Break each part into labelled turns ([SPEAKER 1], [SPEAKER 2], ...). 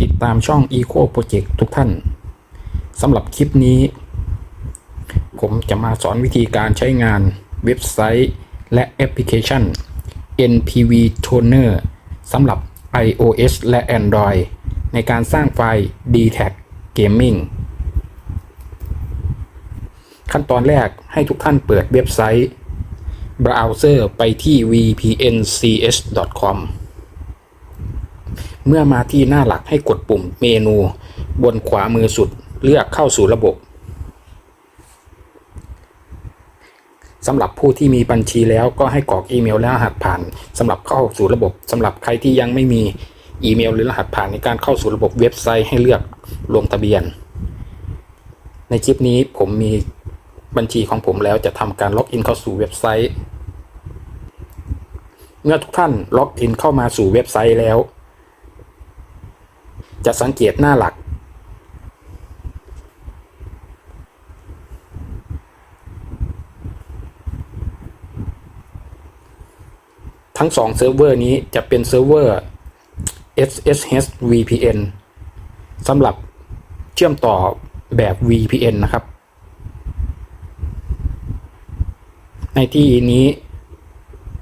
[SPEAKER 1] ติดตามช่อง Eco Project ทุกท่านสำหรับคลิปนี้ ผมจะมาสอนวิธีการใช้งานเว็บไซต์ และแอปพลิเคชัน NPV Toner สำหรับ iOS และ Android ในการสร้างไฟล์ DTAG Gaming ขั้นตอนแรกให้ทุกท่านเปิดเว็บไซต์ เบราว์เซอร์ไปที่ vpncs.com เมื่อมาที่หน้าหลักให้กดปุ่มเมนู บนขวามือสุดเลือกเข้าสู่ระบบสำหรับผู้ที่มีบัญชีแล้วก็ให้กรอกอีเมลและรหัสผ่านสำหรับเข้าสู่ระบบสำหรับใครที่ยังไม่มีอีเมลหรือรหัสผ่านในการเข้าสู่ระบบเว็บไซต์ให้เลือกลงทะเบียน ในคลิปนี้ผมมีบัญชีของผมแล้วจะทำการล็อกอินเข้าสู่เว็บไซต์ เมื่อทุกท่านล็อกอินเข้ามาสู่เว็บไซต์แล้ว จะสังเกตหน้าหลัก ทั้งสองเซิร์ฟเวอร์นี้จะเป็นเซิร์ฟเวอร์ SSH VPN สำหรับเชื่อมต่อแบบ VPN นะครับ ในที่นี้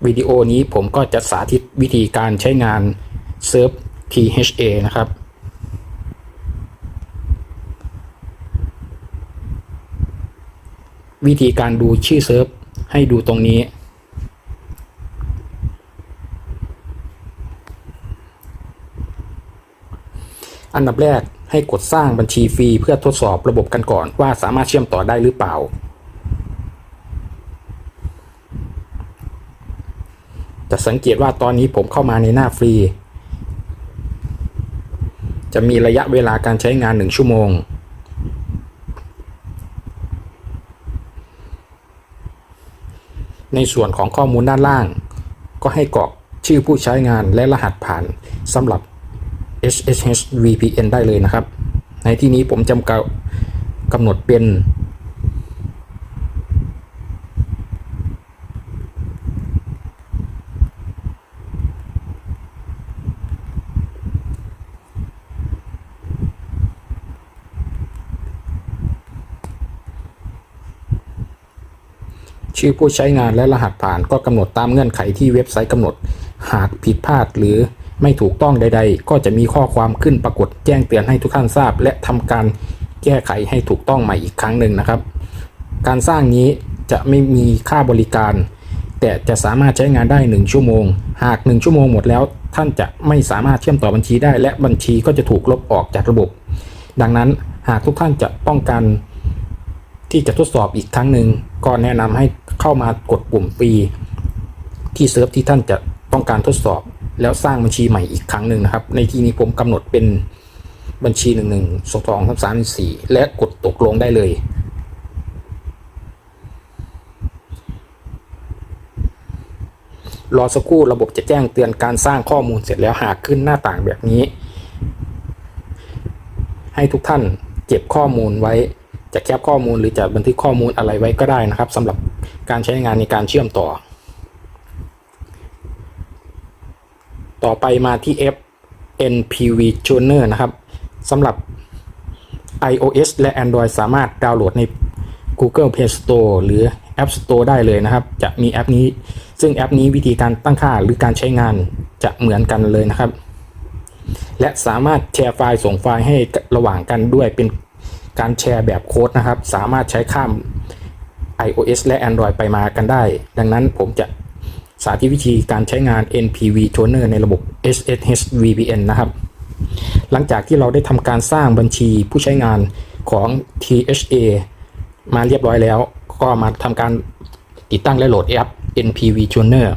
[SPEAKER 1] วิดีโอนี้ผมก็จะสาธิตวิธีการใช้งานเซิร์ฟ THA นะครับ วิธีการดูชื่อเซิร์ฟให้ดูตรงนี้ อันดับแรกให้กดสร้างบัญชีฟรีเพื่อทดสอบระบบกันก่อนว่าสามารถเชื่อมต่อได้หรือเปล่า จะสังเกตว่าตอนนี้ผมเข้ามาในหน้าฟรี จะมีระยะเวลาการใช้งาน 1 ชั่วโมง ในส่วนของข้อมูลด้านล่าง ก็ให้กรอกชื่อผู้ใช้งานและรหัสผ่านสำหรับ SSH VPN ได้เลยนะครับ ในที่นี้ผมจำกกำหนดเป็น ชื่อผู้ใช้งานและรหัสผ่านก็กำหนดตามเงื่อนไขที่เว็บไซต์กำหนด หากผิดพลาดหรือไม่ถูกต้องใด ๆ ก็จะมีข้อความขึ้นปรากฏแจ้งเตือนให้ทุกท่านทราบ และทำการแก้ไขให้ถูกต้องใหม่อีกครั้งหนึ่งนะครับ การสร้างนี้จะไม่มีค่าบริการ แต่จะสามารถใช้งานได้ 1 ชั่วโมง หาก 1 ชั่วโมงหมดแล้ว ท่านจะไม่สามารถเชื่อมต่อบัญชีได้ และบัญชีก็จะถูกลบออกจากระบบ ดังนั้นหากทุกท่านจะต้องการ ที่จะทดสอบอีกครั้งหนึ่งก็แนะนำให้เข้ามากดปุ่มฟรีที่เซิร์ฟที่ท่านจะต้องการทดสอบ แล้วสร้างบัญชีใหม่อีกครั้งหนึ่งนะครับ ในที่นี้ผมกำหนดเป็นบัญชีหนึ่งหนึ่งสองสองสามสามสี่และกดตกลงได้เลยรอสักครู่ระบบจะแจ้งเตือนการสร้างข้อมูลเสร็จแล้วหากขึ้นหน้าต่างแบบนี้ ให้ทุกท่านเก็บข้อมูลไว้ จะแคปข้อมูลหรือจะบันทึกข้อมูลอะไรไว้ก็ได้นะครับสำหรับการใช้งานในการเชื่อมต่อ ต่อไปมาที่แอป NPV Tuner นะครับสำหรับ iOS และ Android สามารถดาวน์โหลดใน Google Play Store หรือ App Store ได้เลยนะครับ จะมีแอปนี้ ซึ่งแอปนี้วิธีการตั้งค่าหรือการใช้งานจะเหมือนกันเลยนะครับ และสามารถแชร์ไฟล์ส่งไฟล์ให้ระหว่างกันด้วยเป็น การแชร์แบบโค้ดนะครับ สามารถใช้ข้าม iOS และ Android ไปมากันได้ ดังนั้นผมจะสาธิตวิธีการใช้งาน NPV Toner ในระบบ SSH VPN นะครับ หลังจากที่เราได้ทำการสร้างบัญชีผู้ใช้งานของ THA มาเรียบร้อยแล้ว ก็มาทำการติดตั้งและโหลดแอป NPV Toner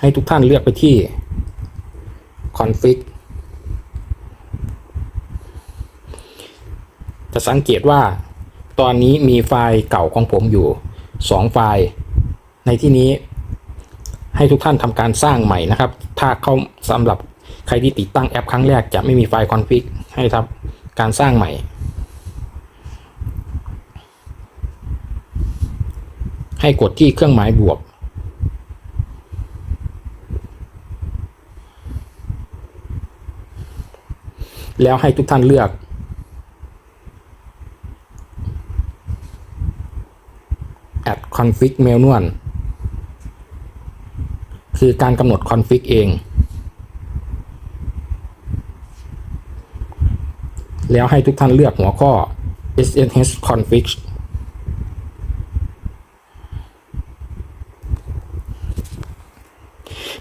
[SPEAKER 1] ให้ทุกท่านเลือกไปที่ config จะสังเกตว่า ตอนนี้มีไฟล์เก่าของผมอยู่ 2 ไฟล์ ในที่นี้ ให้ทุกท่านทำการสร้างใหม่นะครับ ถ้าเข้าสำหรับใครที่ติดตั้งแอปครั้งแรกจะไม่มีไฟล์ config ให้ทำการสร้างใหม่ ให้กดที่เครื่องหมายบวกแล้วให้ทุกท่านเลือก add config manual คือการกำหนด config เอง แล้วให้ทุกท่านเลือกหัวข้อ ssh config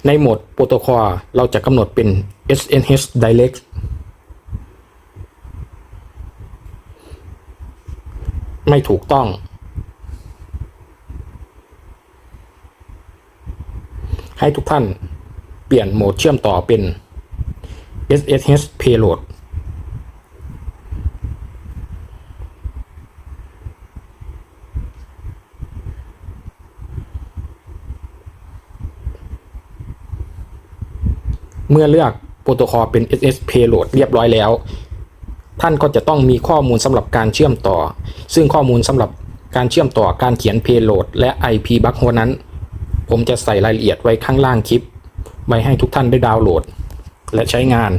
[SPEAKER 1] ในโหมดโปรโตคอลเราจะกำหนดเป็น SNH Direct ไม่ถูกต้อง ให้ทุกท่านเปลี่ยนโหมดเชื่อมต่อเป็น SSH Payload เมื่อเลือกโปรโตคอลเป็น SS Payload เรียบร้อยแล้ว ท่านก็จะต้องมีข้อมูลสำหรับการเชื่อมต่อ ซึ่งข้อมูลสำหรับการเชื่อมต่อการเขียน Payload และ IP backhaul นั้น ผมจะใส่รายละเอียดไว้ข้างล่างคลิป ไว้ให้ทุกท่านได้ดาวน์โหลด และใช้งาน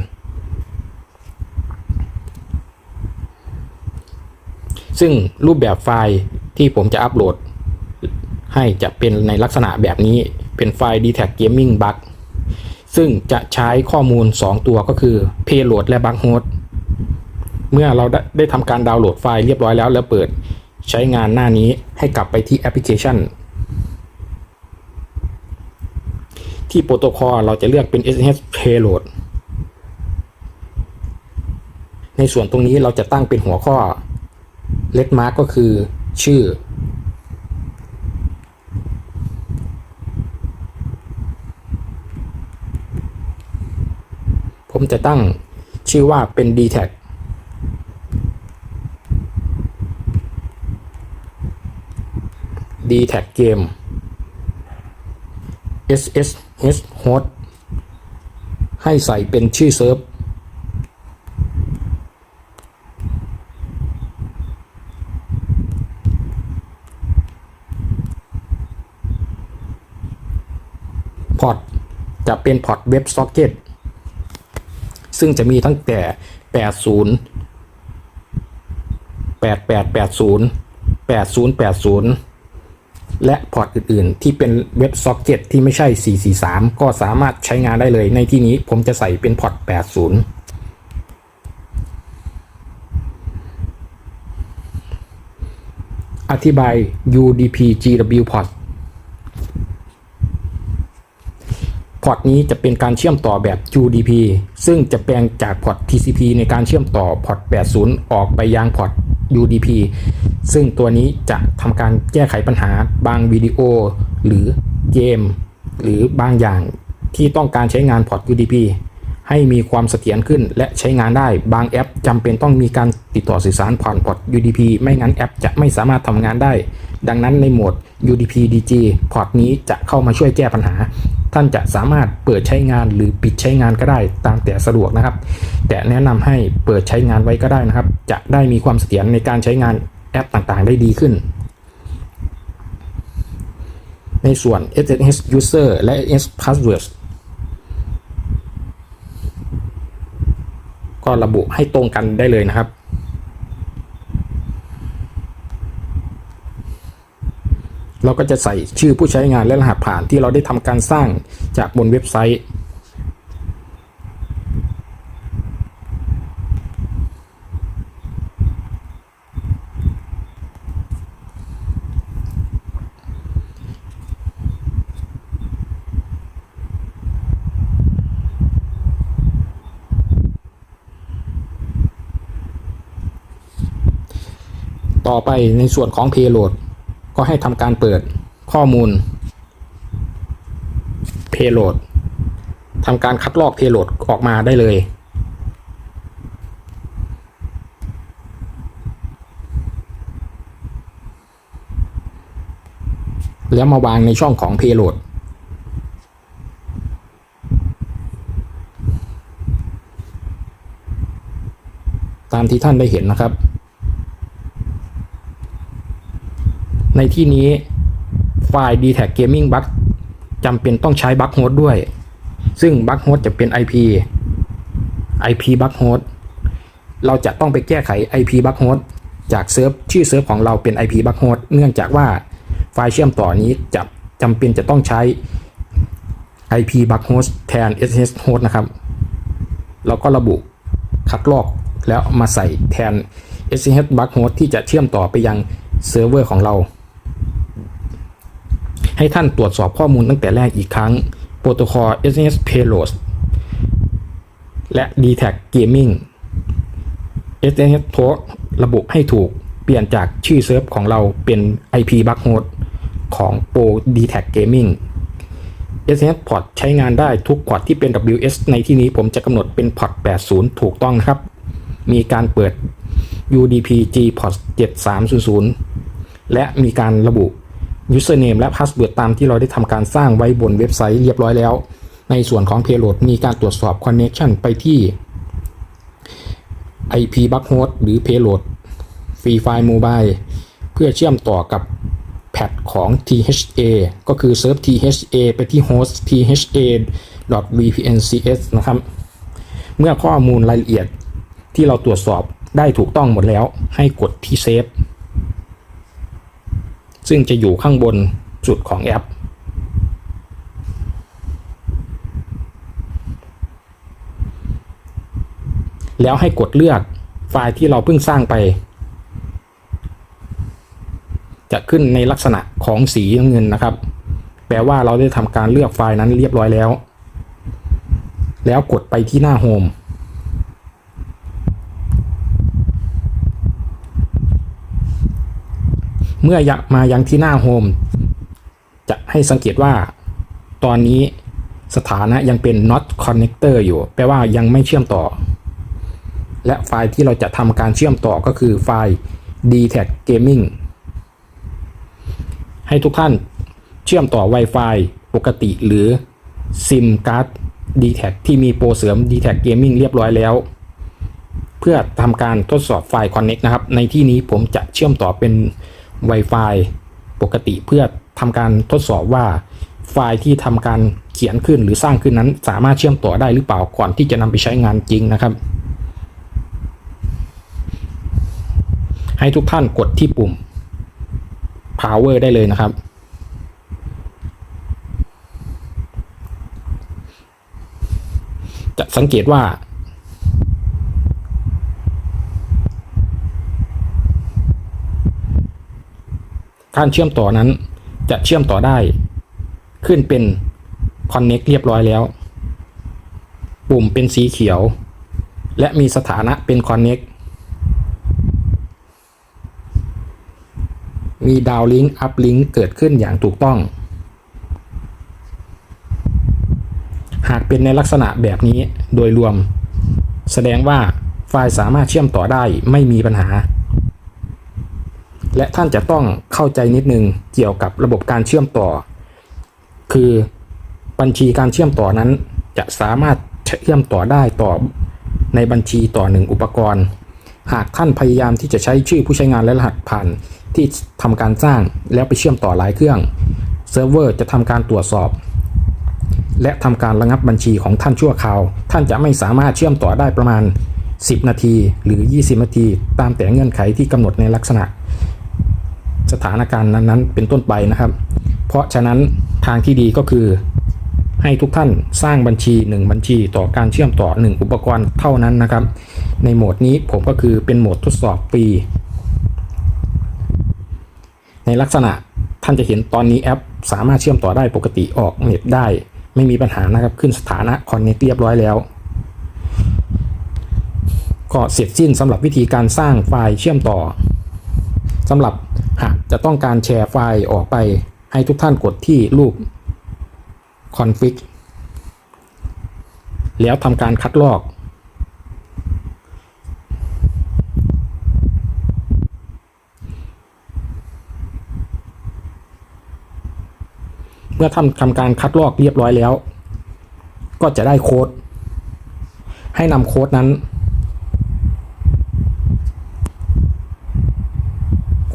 [SPEAKER 1] ซึ่งรูปแบบไฟล์ที่ผมจะอัปโหลด ให้จะเป็นในลักษณะแบบนี้เป็นไฟล์ d t a g Gaming Bug ซึ่งจะใช้ข้อมูล 2 ตัวก็คือ Payload และ Bug Host เมื่อเราได้ได้ทำการดาวน์โหลดไฟล์เรียบร้อยแล้วแล้วเปิดใช้งานหน้านี้ให้กลับไปที่แอปพลิเคชัน ที่โปรโตคอลเราจะเลือกเป็น SSH Payload ในส่วนตรงนี้เราจะตั้งเป็นหัวข้อ Let Mark ก็คือชื่อ ผมจะตั้งชื่อว่าเป็น d t a g d t a g Game S.host ให้ใส่เป็นชื่อเซิร์ฟพอร์ตจะเป็นพอร์ตเว็บซ็อกเก็ตซึ่งจะมีตั้งแต่ 80 8880 8080 และพอร์ตอื่นๆ ที่เป็นเว็บซ็อกเก็ตที่ไม่ใช่ 443 ก็สามารถใช้งานได้เลย ในที่นี้ผมจะใส่เป็นพอร์ต 80อธิบาย UDP GW port พอร์ตนี้จะเป็นการเชื่อมต่อแบบ UDP ซึ่งจะแปลงจากพอร์ต TCP ในการเชื่อมต่อพอร์ต 80 ออกไปยังพอร์ต UDP ซึ่งตัวนี้จะทำการแก้ไขปัญหาบางวิดีโอ หรือเกม หรือบางอย่างที่ต้องการใช้งานพอร์ต UDP ให้มีความเสถียรขึ้นและใช้งานได้บางแอปจำเป็นต้องมีการติดต่อสื่อสารผ่านพอร์ต UDP ไม่งั้นแอปจะไม่สามารถทำงานได้ ดังนั้นในโหมด UDP DG พอร์ตนี้จะเข้ามาช่วยแก้ปัญหา ท่านจะสามารถเปิดใช้งานหรือปิดใช้งานก็ได้ตามแต่สะดวกนะครับ แต่แนะนำให้เปิดใช้งานไว้ก็ได้นะครับ จะได้มีความเสถียรในการใช้งาน แอปต่างๆ ได้ดีขึ้น ในส่วน SSH User และ S S Password ก็ระบุให้ตรงกันได้เลยนะครับ เราก็จะใส่ชื่อผู้ใช้งานและรหัสผ่านที่เราได้ทำการสร้างจากบนเว็บไซต์ ต่อไปในส่วนของ Payload ก็ให้ทำการเปิดข้อมูล Payload ทำการคัดลอก Payload ออกมาได้เลย แล้วมาวางในช่องของ Payload ตามที่ท่านได้เห็นนะครับ ในที่นี้ไฟล์ d t a g Gaming Bug จำเป็นต้องใช้ Bug Host ด้วย ซึ่ง Bug Host จะเป็น IP IP Bug Host เราจะต้องไปแก้ไข IP b u c k host จากเซิร์ฟชื่อเซิร์ฟของเราเป็น IP b u c k host เนื่องจากว่าไฟล์เชื่อมต่อนี้จะจำเป็นจะต้องใช้ IP b u c k host แทน SSH host นะครับแล้วก็ระบุคัดลอกแล้วมาใส่แทน SSH b u c k host ที่จะเชื่อมต่อไปยังเซิร์ฟเวอร์ของเรา ให้ท่านตรวจสอบข้อมูลตั้งแต่แรกอีกครั้งโปรโตคอล SNS Payload และ DTAG Gaming SNS p o r t ระบุให้ถูกเปลี่ยนจากชื่อเซิร์ฟของเราเป็น IP b u c k host ของ Pro DTAG Gaming SNS Port ใช้งานได้ทุกพอร์ตที่เป็น WS ในที่นี้ผมจะกำหนดเป็นพอร์ต80 ถูกต้องนะครับ มีการเปิด UDP G port 7300 และมีการระบุ username และ password ตามที่เราได้ทำการสร้างไว้บนเว็บไซต์เรียบร้อยแล้ว ในส่วนของ payload มีการตรวจสอบ connection ไปที่ IP b u c k host หรือ payload Free File Mobile เพื่อเชื่อมต่อกับแพทของ THA ก็คือเซิร์ฟ THA ไปที่ host tha.vpncs นะครับ เมื่อข้อมูลรายละเอียดที่เราตรวจสอบได้ถูกต้องหมดแล้ว ให้กดที่เซฟ ซึ่งจะอยู่ข้างบนสุดของแอป แล้วให้กดเลือกไฟล์ที่เราเพิ่งสร้างไป จะขึ้นในลักษณะของสีเงินนะครับ แปลว่าเราได้ทำการเลือกไฟล์นั้นเรียบร้อยแล้ว แล้วกดไปที่หน้าโฮม เมื่อมายังที่หน้าโฮมจะให้สังเกตว่าตอนนี้สถานะยังเป็น not connector อยู่ แปลว่ายังไม่เชื่อมต่อ และไฟล์ที่เราจะทำการเชื่อมต่อก็คือไฟล์ dtag gaming ให้ทุกท่านเชื่อมต่อ Wi-Fi ปกติหรือ SIM card dtag ที่มีโปรเสริม dtag gaming เรียบร้อยแล้ว เพื่อทำการทดสอบไฟล์ connect นะครับ ในที่นี้ผมจะเชื่อมต่อเป็น Wi-Fi ปกติเพื่อทำการทดสอบว่าไฟล์ที่ทำการเขียนขึ้นหรือสร้างขึ้นนั้น สามารถเชื่อมต่อได้หรือเปล่าก่อนที่จะนำไปใช้งานจริงนะครับ ให้ทุกท่านกดที่ปุ่ม power ได้เลยนะครับ จะสังเกตว่า การเชื่อมต่อนั้นจะเชื่อมต่อได้ ขึ้นเป็น Connect เรียบร้อยแล้ว ปุ่มเป็นสีเขียว และมีสถานะเป็น Connect มีดาวลิงก์อัพลิงก์เกิดขึ้นอย่างถูกต้อง หากเป็นในลักษณะแบบนี้โดยรวม แสดงว่าไฟล์สามารถเชื่อมต่อได้ไม่มีปัญหา และท่านจะต้องเข้าใจนิดนึงเกี่ยวกับระบบการเชื่อมต่อ คือบัญชีการเชื่อมต่อนั้น จะสามารถเชื่อมต่อได้ต่อในบัญชีต่อหนึ่งอุปกรณ์ หากท่านพยายามที่จะใช้ชื่อผู้ใช้งานและรหัสผ่านที่ทำการสร้างแล้วไปเชื่อมต่อหลายเครื่องเซิร์ฟเวอร์จะทำการตรวจสอบ และทำการระงับบัญชีของท่านชั่วคราว ท่านจะไม่สามารถเชื่อมต่อได้ประมาณ 10 นาทีหรือ 20 นาที ตามแต่เงื่อนไขที่กำหนดในลักษณะ สถานการณ์นั้นๆ เป็นต้นไปนะครับ เพราะฉะนั้นทางที่ดีก็คือ ให้ทุกท่านสร้างบัญชี 1 บัญชีต่อการเชื่อมต่อ 1 อุปกรณ์เท่านั้นนะครับ ในโหมดนี้ผมก็คือเป็นโหมดทดสอบฟรีในลักษณะท่านจะเห็นตอนนี้แอป สามารถเชื่อมต่อได้ปกติออกเน็ตได้ ไม่มีปัญหานะครับขึ้นสถานะคอนเน c t เรียบร้อยแล้ว ก็เสร็จสิ้นสำหรับวิธีการสร้างไฟล์เชื่อมต่อสำหรับ หากจะต้องการแชร์ไฟล์ออกไปให้ทุกท่านกดที่รูป config แล้วทำการคัดลอก เมื่อทำทำการคัดลอกเรียบร้อยแล้ว ก็จะได้โค้ด ให้นำโค้ดนั้น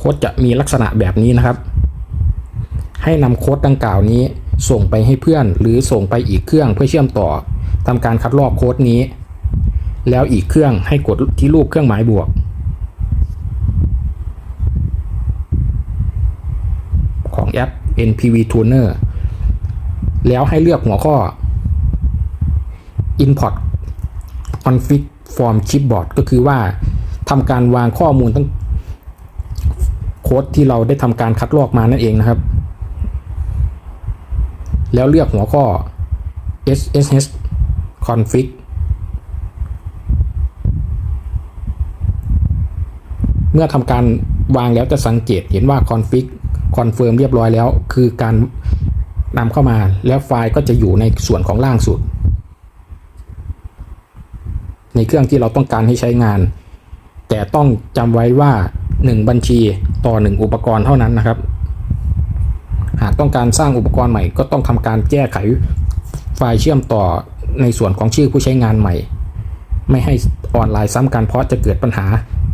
[SPEAKER 1] ค้ดจะมีลักษณะแบบนี้นะครับ ให้นำโค้ดดังกล่าวนี้ ส่งไปให้เพื่อน หรือส่งไปอีกเครื่องเพื่อเชื่อมต่อทำการคัดลอกโค้ดนี้ แล้วอีกเครื่องให้กดที่รูปเครื่องหมายบวก ของแอป NPV Tuner แล้วให้เลือกหัวข้อ Import Config form Chipboard ก็คือว่าทำการวางข้อมูลตั้ง โค้ดที่เราได้ทำการคัดลอกมานั่นเองนะครับ แล้วเลือกหัวข้อ SSH config เมื่อทำการวางแล้วจะสังเกตเห็นว่า config confirm เรียบร้อยแล้ว คือการนำเข้ามาแล้วไฟล์ก็จะอยู่ในส่วนของล่างสุด ในเครื่องที่เราต้องการให้ใช้งาน แต่ต้องจำไว้ว่า 1 บัญชี ต่อ 1 อุปกรณ์เท่านั้นนะครับ หากต้องการสร้างอุปกรณ์ใหม่ ก็ต้องทำการแก้ไขไฟล์เชื่อมต่อในส่วนของชื่อผู้ใช้งานใหม่ ไม่ให้ออนไลน์ซ้ำกันเพราะจะเกิดปัญหา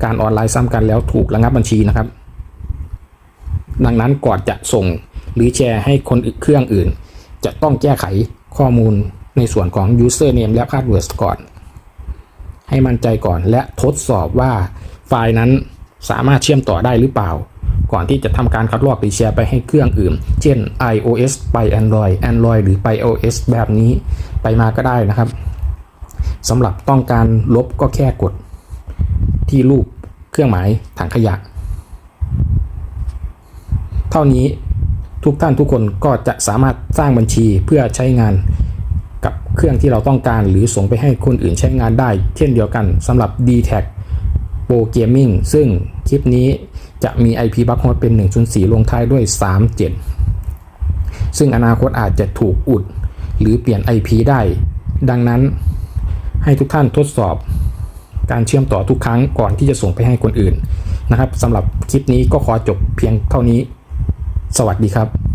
[SPEAKER 1] การออนไลน์ซ้ำกันแล้วถูกระงับบัญชีนะครับ ดังนั้นก่อนจะส่งหรือแชร์ให้คนอื่นเครื่องอื่น จะต้องแก้ไขข้อมูลในส่วนของ username และ password ก่อน ให้มั่นใจก่อนและทดสอบว่าไฟล์นั้น สามารถเชื่อมต่อได้หรือเปล่า ก่อนที่จะทำการคัดลอกหรือแชร์ไปให้เครื่องอื่น เช่น iOS ไป Android Android หรือไป iOS แบบนี้ไปมาก็ได้นะครับสำหรับต้องการลบก็แค่กด ที่รูปเครื่องหมายถังขยะ เท่านี้ทุกท่านทุกคนก็จะสามารถสร้างบัญชีเพื่อใช้งานกับเครื่องที่เราต้องการหรือส่งไปให้คนอื่นใช้งานได้ เช่นเดียวกันสำหรับ d t a c Pro Gaming ซึ่งคลิปนี้จะมี IP b u c k h o s เป็น 1.4 ลงท้ายด้วย 37 ซึ่งอนาคตอาจจะถูกอุด หรือเปลี่ยน IP ได้ ดังนั้นให้ทุกท่านทดสอบการเชื่อมต่อทุกครั้งก่อนที่จะส่งไปให้คนอื่นนะครับสำหรับคลิปนี้ก็ขอจบเพียงเท่านี้ สวัสดีครับ